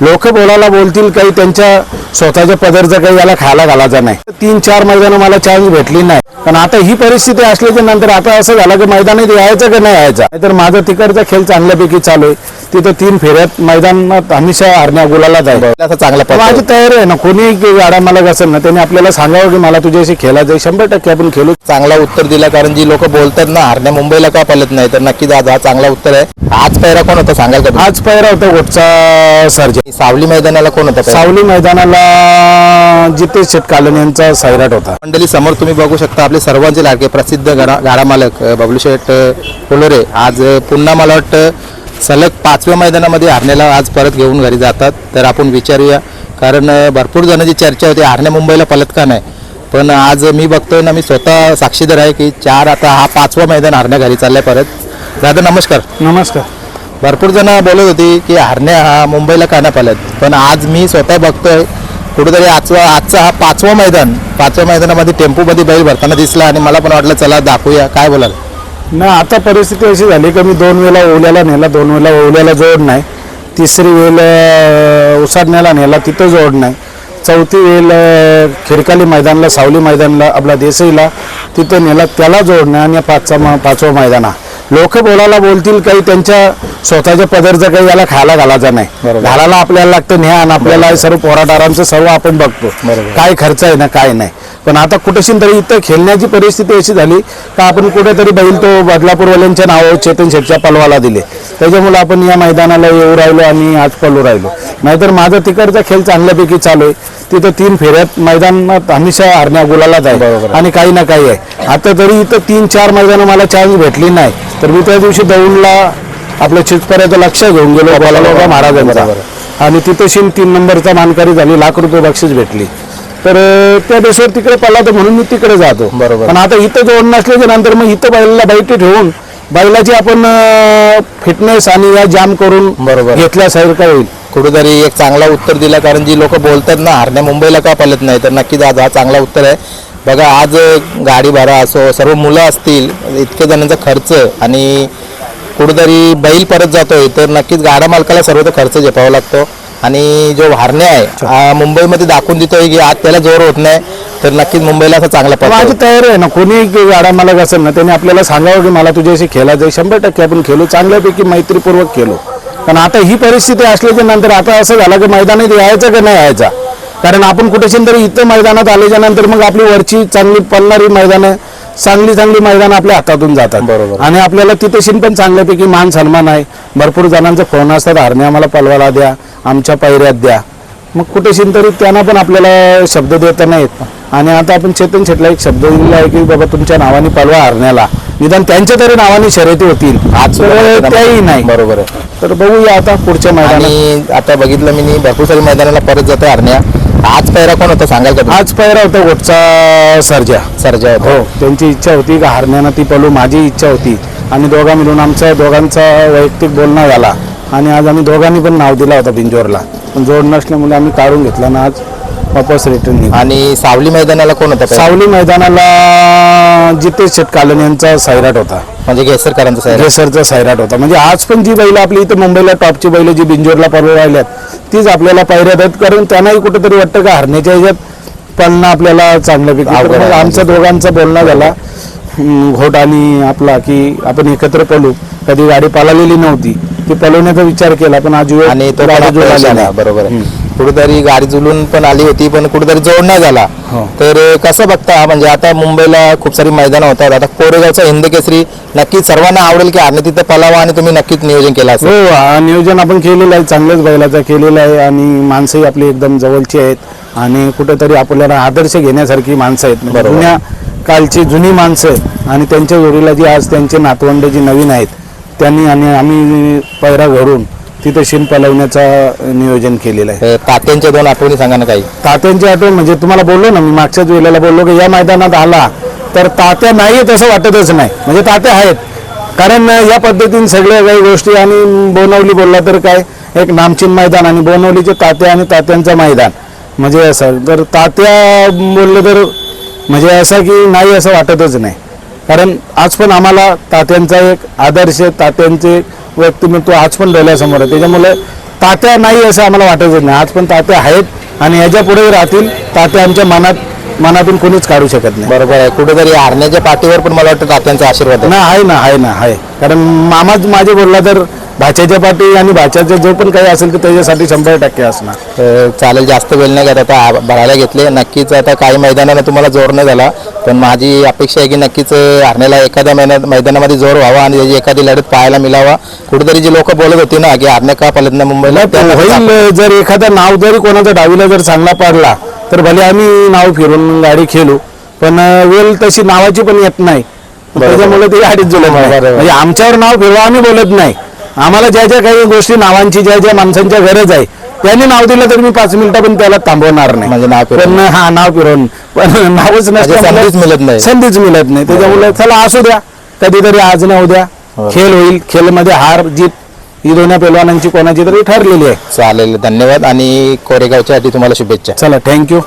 लोक बोलायला बोलतील काही त्यांच्या स्वतःच्या पदरचं काही याला खायला घालायचं नाही. तीन चार मैदान मला चान्स भेटली नाही. पण आता ही परिस्थिती असल्याच्या नंतर आता असं झालं की मैदानात यायचं का नाही यायचं? तर माझा तिकडचा खेळ चांगल्यापैकी चालू आहे. तिथं तीन फेऱ्यात मैदानात हमेशा हरण्या गुलाला जाईल. असा चांगला. माझी तयारी आहे ना कोणी गाडा मला असेल ना त्यांनी आपल्याला सांगावं की मला तुझ्याशी खेळायचं आहे. शंभर टक्के आपण खेळू. चांगला उत्तर दिला कारण जी लोक बोलतात ना हरण्या मुंबईला का पळत नाही? तर नक्कीच आज हा चांगला उत्तर आहे. आज पहिला कोण होता तुम्ही? आज पहिरा होता गोटचा सर्जा. सावली मैदानाला कोण होता? सावली मैदानाला जितेश शेटकालन यांचा सैराट होता. मंडळी समोर तुम्ही बघू शकता आपले सर्वांचे लाडके प्रसिद्ध गाडा गाडा मालक बबलू शेठ अ, कोलोरे. आज पुन्हा मला वाटतं सलग पाचव्या मैदानामध्ये हरण्याला आज परत घेऊन घरी जातात. तर आपण विचारूया कारण भरपूर जणांची चर्चा होती हरण्या मुंबईला पलत का नाही? पण आज मी बघतोय ना मी स्वतः साक्षीदार आहे की चार आता हा पाचवा मैदान हरण्या घरी चाललाय परत. दादा नमस्कार. नमस्कार. भरपूर जण बोलत होती की हरण्या हा मुंबईला का नाही पालत पण आज मी स्वतः बघतोय कुठेतरी आजचा आजचा हा पाचवा मैदान पाचव्या मैदानामध्ये टेम्पोमध्ये बैल भरताना दिसला आणि मला पण वाटलं चला दाखवूया. काय बोलाल? ना आता परिस्थिती अशी झाली की मी दोन वेळा ओल्याला नेला दोन वेळा ओल्याला जोड नाही. तिसरी वेळ उसाडण्याला नेला तिथं जोड नाही. चौथी वेळ खिरकाली मैदानला सावली मैदानला आपला देसाईला तिथं नेला त्याला जोड नाही आणि पाचचा म- पाचवा मैदान हा. लोक बोलायला बोलतील काही त्यांच्या स्वतःच्या पदरचं काही याला खायला घालायचं नाही. घालायला आपल्याला लागतं आणि आपल्याला सर्व पोराटारांचं सर्व आपण बघतो. काय खर्च आहे ना काय नाही. पण आता कुठेशी तरी इथं खेळण्याची परिस्थिती अशी झाली का आपण कुठेतरी बैल तो बदलापूरवाल्यांच्या नावावर चेतन शेटच्या पलवाला दिले. त्याच्यामुळे आपण या मैदानाला येऊ राहिलो आणि आज पलू राहिलो. नाहीतर माझा तिकडचा खेळ चांगल्यापैकी चालू आहे. तिथं तीन फेऱ्यात मैदानात हमेशा हरण्या गुलालाच आहे. आणि काही ना काही आहे. आता तरी इथं तीन चार मैदानं मला चान्स भेटली नाही. तर मी त्या दिवशी दौंडला आपल्या चितपर्याचं लक्ष घेऊन गेलो बालालोबा महाराजांचा. आणि तिथं शिन तीन नंबरचा मानकरी झाली लाख रुपये बक्षीस भेटली. तर त्या देशावर तिकडे पडला तर म्हणून मी तिकडे जातो. बरोबर. पण आता इथं जोड नसल्याच्या नंतर मग इथं बैलाला बैठी ठेवून बैलाची आपण फिटनेस आणि या जाम करून बरोबर. घेतल्यासारखं होईल. कुठेतरी एक चांगला उत्तर दिला कारण जी लोक बोलतात ना हरण्या मुंबईला का पळत नाही? तर नक्कीच आज हा चांगला उत्तर आहे. बघा आज गाडी भाडा असो सर्व मुलं असतील इतके जणांचा खर्च आणि कुठेतरी बैल परत जातोय तर नक्कीच गाडा मालकाला सर्व तो खर्च झेपावा लागतो. आणि जो हरण्या आहे मुंबईमध्ये दाखवून देतोय की आज त्याला जोर होत नाही तर नक्कीच मुंबईला असा चांगला माझी तयारी आहे ना कोणी गाडा मला असेल ना त्यांनी आपल्याला सांगावं की मला तुझ्याशी खेळायचं शंभर टक्के आपण खेळू चांगल्यापैकी मैत्रीपूर्वक खेळू. पण आता ही परिस्थिती असल्याच्या नंतर आता असं झालं की मैदानात यायचं का नाही यायचा? कारण आपण कुठेशी तरी इथं मैदानात आल्याच्यानंतर मग आपली वरची चांगली पळणारी मैदानं चांगली चांगली मैदानं आपल्या हातातून जातात. बरोबर. आणि आपल्याला तिथेशीन पण चांगल्यापैकी मान सन्मान आहे. भरपूर जणांचे फोन असतात हरणे आम्हाला पलवाला द्या आमच्या पैऱ्यात द्या. मग कुठेशीन तरी त्यांना पण आपल्याला शब्द देता नाही येत आणि आता आपण चेतन शेटला एक शब्द दिलेला आहे की बाबा तुमच्या नावाने पलवा हरण्याला निदान त्यांच्या तरी नावाने शर्यती होतील. आज तर त्याही नाही. बरोबर आहे. तर बघूया आता पुढच्या मैदानात. आणि आता बघितलं मी नी भरपूर सारी मैदानाला परत जातोय हरण्या आज पहिला कोण होता सांगाल का तुम्ही? आज पहिला होता गोटचा सर्जा. सर्जा होता. हो त्यांची इच्छा होती का हरण्यानं ती पलू माझी इच्छा होती. आणि दोघा मिळून आमचा दोघांचा वैयक्तिक बोलणं झाला. आणि आज आम्ही दोघांनी पण नाव दिला होता बिंजोरला. पण जोड नसल्यामुळे आम्ही काढून घेतला ना आज. वापस रिटर्न आणि सावली मैदानाला कोण होता? सावली मैदानाला जितेश शेटकालन यांचा सैराट होता. म्हणजे घेसरकरांचा साहेब घेसरचा सैराट होता. म्हणजे आज पण जी बैल आपली इथं मुंबईला टॉपची बैल जी बिंजोरला परवा राहिल्यात तीच आपल्याला पायऱ्यात आहेत कारण त्यांनाही कुठेतरी वाटतं का हरण्याच्या ह्याच्यात पळणं आपल्याला चांगल्यापैकी तर अवघड मग आहे. आमचं दोघांचं बोलणं झाला. घोट आणि आपला की आपण एकत्र पळू. कधी गाडी पळालेली नव्हती. ती पळवण्याचा विचार केला पण आज आणि तो पण बरोबर आहे. कुठेतरी गाडी जुलून पण आली होती पण कुठेतरी जोड नाही झाला. हो. तर कसं बघता म्हणजे आता मुंबईला खूप सारी मैदानं होतात. आता कोरेगावचा हिंद केसरी नक्कीच सर्वांना आवडेल की आम्ही तिथे पलावा आणि तुम्ही नक्कीच नियोजन केलं असेल. हो नियोजन आपण केलेलं आहे चांगल्याच बैलाचं केलेलं आहे आणि माणसंही आपली एकदम जवळची आहेत. आणि कुठेतरी आपल्याला आदर्श घेण्यासारखी माणसं आहेत. म्हणजे बरोबर. जुन्या कालची जुनी माणसं आहेत. आणि त्यांच्या जोडीला जी आज त्यांचे नातवंड जी नवीन आहेत त्यांनी आणि आम्ही पैरा घरून तिथे शिन पलवण्याचं नियोजन केलेलं आहे. तात्यांच्या दोन आठवणी सांगा ना काही. तात्यांची आठवण म्हणजे तुम्हाला बोललो ना मी मागच्याच वेळेला बोललो की या मैदानात आला तर तात्या नाही आहेत असं वाटतच नाही. म्हणजे तात्या आहेत. कारण या पद्धतीने सगळ्या काही गोष्टी आणि बोनवली बोलला तर काय एक नामचीन मैदान आणि बोनवलीचे तात्या आणि तात्यांचं मैदान. म्हणजे असं तर तात्या बोललं तर म्हणजे असं की नाही असं वाटतच नाही. कारण आज पण आम्हाला तात्यांचा एक आदर्श तात्यांचे एक व्यक्तिमत्व आज पण डोळ्यासमोर आहे. त्याच्यामुळे तात्या नाही असं आम्हाला वाटतच नाही. आज पण तात्या आहेत आणि याच्यापुढे राहतील. तात्या आमच्या मनात मनातून कोणीच काढू शकत नाही. बरोबर आहे. कुठेतरी हारण्याच्या पाठीवर पण मला वाटतं तात्यांचा आशीर्वाद आहे. ना आहे ना आहे ना आहे. कारण मामाच माझे बोलला तर भाच्याच्या पाठी आणि भाच्याचं जो पण काही असेल तर त्याच्यासाठी शंभर टक्के असणार. चालेल जास्त वेळ नाही घेत आता भरायला घेतले. नक्कीच आता काही मैदानाला तुम्हाला जोर नाही झाला. पण माझी अपेक्षा आहे की नक्कीच हरण्याला एखाद्या महिन्यात मैदानामध्ये जोर व्हावा आणि त्याची एखादी लढत पाहायला मिळावा. कुठेतरी जी लोक बोलत होती ना की हरण्या का पलत नाही मुंबईला होईल. जर एखादा नाव जरी कोणाचा डावीला जर चांगला पडला तर भले आम्ही नाव फिरून गाडी खेळू पण वेळ तशी नावाची पण येत नाही. त्याच्यामुळे ते नाही. बरोबर. म्हणजे आमच्यावर नाव फिरवा आम्ही बोलत नाही. आम्हाला ज्या ज्या काही गोष्टी नावांची ज्या ज्या माणसांच्या गरज आहे त्यांनी नाव दिलं तर मी पाच मिनिटं पण त्याला थांबवणार नाही. म्हणजे नाव फिरवून. पण हा नाव फिरवून. पण नावच म्हणजे नसतं संधीच मिळत नाही. संधीच मिळत नाही. त्याच्यामुळे चला असू द्या. कधीतरी आज ना उद्या हो. खेळ होईल. खेळमध्ये हार जीत ही दोन्ही पैलवानांची कोणाची तरी ठरलेली आहे. चालेल. धन्यवाद आणि कोरेगावच्या आधी तुम्हाला शुभेच्छा. चला थँक्यू